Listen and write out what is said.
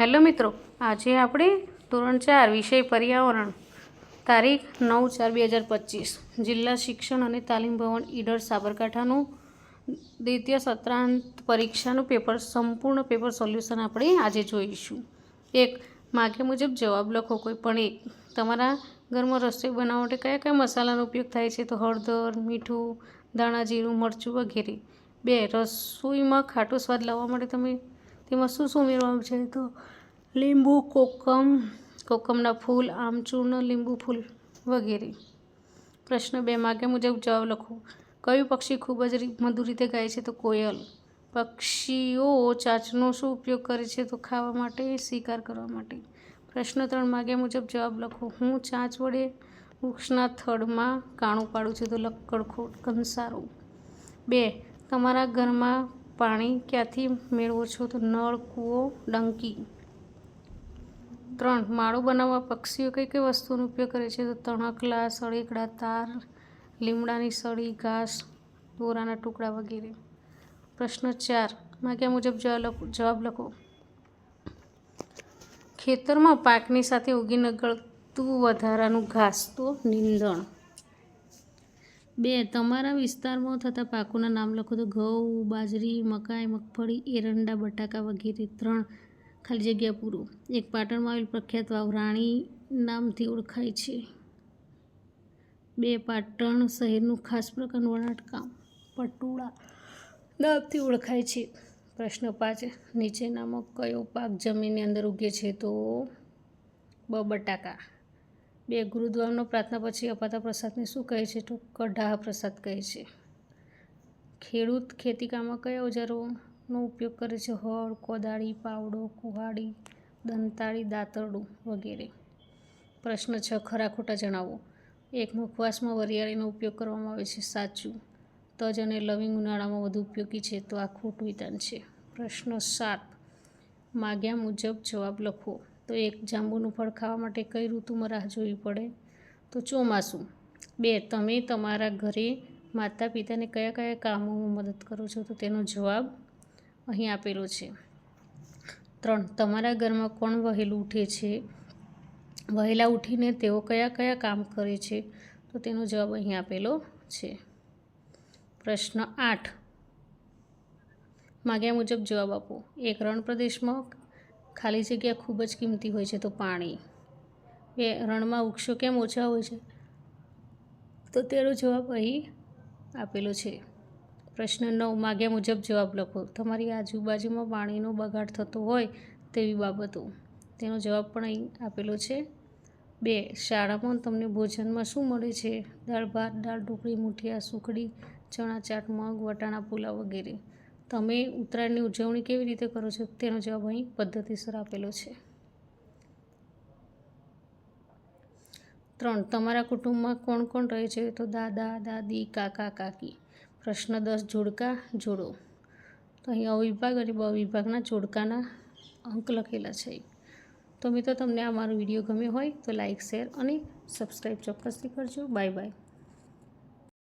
Hello મિત્રો, આજે આપણે ધોરણ ચાર વિષય પર્યાવરણ, તારીખ નવ ચાર બે હજાર પચીસ, જિલ્લા શિક્ષણ અને તાલીમ ભવન ઈડર સાબરકાંઠાનું દ્વિતીય સત્રાંત પરીક્ષાનું પેપર, સંપૂર્ણ પેપર સોલ્યુશન આપણે આજે જોઈશું. એક, માગ્યા મુજબ જવાબ લખો કોઈ, પણ એક, તમારા ઘરમાં રસોઈ બનાવવા માટે કયા કયા મસાલાનો ઉપયોગ થાય છે? તો હળદર, મીઠું, ધાણા, જીરું, મરચું વગેરે. બે, રસોઈમાં ખાટો સ્વાદ લાવવા માટે તમે તેમાં શું શું ઉમેરવાનું છે? તો લીંબુ, કોકમ, કોકમના ફૂલ આમચૂર્ણ લીંબુ ફૂલ વગેરે. પ્રશ્ન બે, માગે મુજબ જવાબ લખો. કયું પક્ષી ખૂબ જ મધુર રીતે ગાય છે? તો કોયલ. પક્ષીઓ ચાંચનો શું ઉપયોગ કરે છે? તો ખાવા માટે, શિકાર કરવા માટે. પ્રશ્ન ત્રણ માગ્યા મુજબ જવાબ લખો. હું ચાંચ વડે વૃક્ષના થડમાં કાણું પાડું છું, તો લક્કડખોટ કંસારો. બે, તમારા ઘરમાં પાણી ક્યાંથી મેળવો છો? તો નળ, કૂવો, ડંકી. ત્રણ, માળો બનાવવા પક્ષીઓ કઈ કઈ વસ્તુનો ઉપયોગ કરે છે? તો તણકલા સળીકડા તાર, લીમડાની સળી, ઘાસ, દોરાના ટુકડા વગેરે. પ્રશ્ન ચાર માગ્યા મુજબ જવાબ લખો ખેતરમાં પાકની સાથે ઉગી નીકળતું વધારાનું ઘાસ, તો નીંદણ. બે, તમારા વિસ્તારમાં થતા પાકોના નામ લખો તો ઘઉં, બાજરી, મકાઈ, મગફળી, એરંડા, બટાકા વગેરે ત્રણ ખાલી જગ્યા પૂરો. એક પાટણમાં આવેલ પ્રખ્યાત વાવ રાણી નામથી ઓળખાય છે. બે, પાટણ શહેરનું ખાસ પ્રકારનું વણાટકામ પટોળા નામથી ઓળખાય છે. પ્રશ્ન પાંચ, નીચેનામાં કયો પાક જમીનની અંદર ઉગે છે તો બ, બટાકા. બે ગુરુદ્વારનો પ્રાર્થના પછી અપાતા પ્રસાદને શું કહે છે? તો કઢાહ પ્રસાદ કહે છે. ખેડૂત ખેતીકામમાં કયા ઓજારોનો ઉપયોગ કરે છે? હળ, કોદાળી, પાવડો, કુહાડી, દંતાળી, દાંતરડું વગેરે. પ્રશ્ન છ, ખરા ખોટા જણાવો. એક, મુખવાસમાં વરિયાળીનો ઉપયોગ કરવામાં આવે છે. સાચું. તજ અને લવિંગ ઉનાળામાં વધુ ઉપયોગી છે. તો આ ખોટું વિધાન છે. પ્રશ્ન સાત, માગ્યા મુજબ જવાબ લખો. તો એક જાંબુનું ફળ ખાવા માટે કઈ ઋતુમાં રાહ જોવી પડે? તો ચોમાસું. બે, તમે તમારા ઘરે માતા પિતાને કયા કયા કામોમાં મદદ કરો છો? તો તેનો જવાબ અહીં આપેલો છે. ત્રણ, તમારા ઘરમાં કોણ વહેલું ઉઠે છે? વહેલા ઉઠીને તેઓ કયા કયા કામ કરે છે? તો તેનો જવાબ અહીં આપેલો છે. પ્રશ્ન આઠ. માગ્યા મુજબ જવાબ આપો. એક રણ પ્રદેશમાં ખાલી જગ્યા ખૂબ જ કિંમતી હોય છે તો પાણી. બે, રણમાં વૃક્ષો કેમ ઓછા હોય છે? તો તેનો જવાબ અહીં આપેલો છે. પ્રશ્ન નવ, માગ્યા મુજબ જવાબ લખો. તમારી આજુબાજુમાં પાણીનો બગાડ થતો હોય તેવી બાબતો. તેનો જવાબ પણ અહીં આપેલો છે. બે, શાળામાં તમને ભોજનમાં શું મળે છે? દાળ ભાત, દાળ ઢોકળી, મૂઠિયા, સુખડી ચણા ચાટ મગ, વટાણા, પુલાવ વગેરે. તમે ઉત્તરાયણની ઉજવણી કેવી રીતે કરો છો? તેનો જવાબ અહીં પદ્ધતિસર આપેલો છે. ત્રણ, તમારા કુટુંબમાં કોણ કોણ રહે છે? તો દાદા, દાદી, કાકા, કાકી. પ્રશ્ન દસ, જોડકા, જોડો. તો અહીં અવિભાગ અને બ વિભાગના જોડકાના અંક લખેલા છે. તો મિત્રો, તમને આ મારો વીડિયો ગમ્યો હોય તો લાઈક, શેર અને સબસ્ક્રાઈબ ચોક્કસથી કરજો. Bye bye.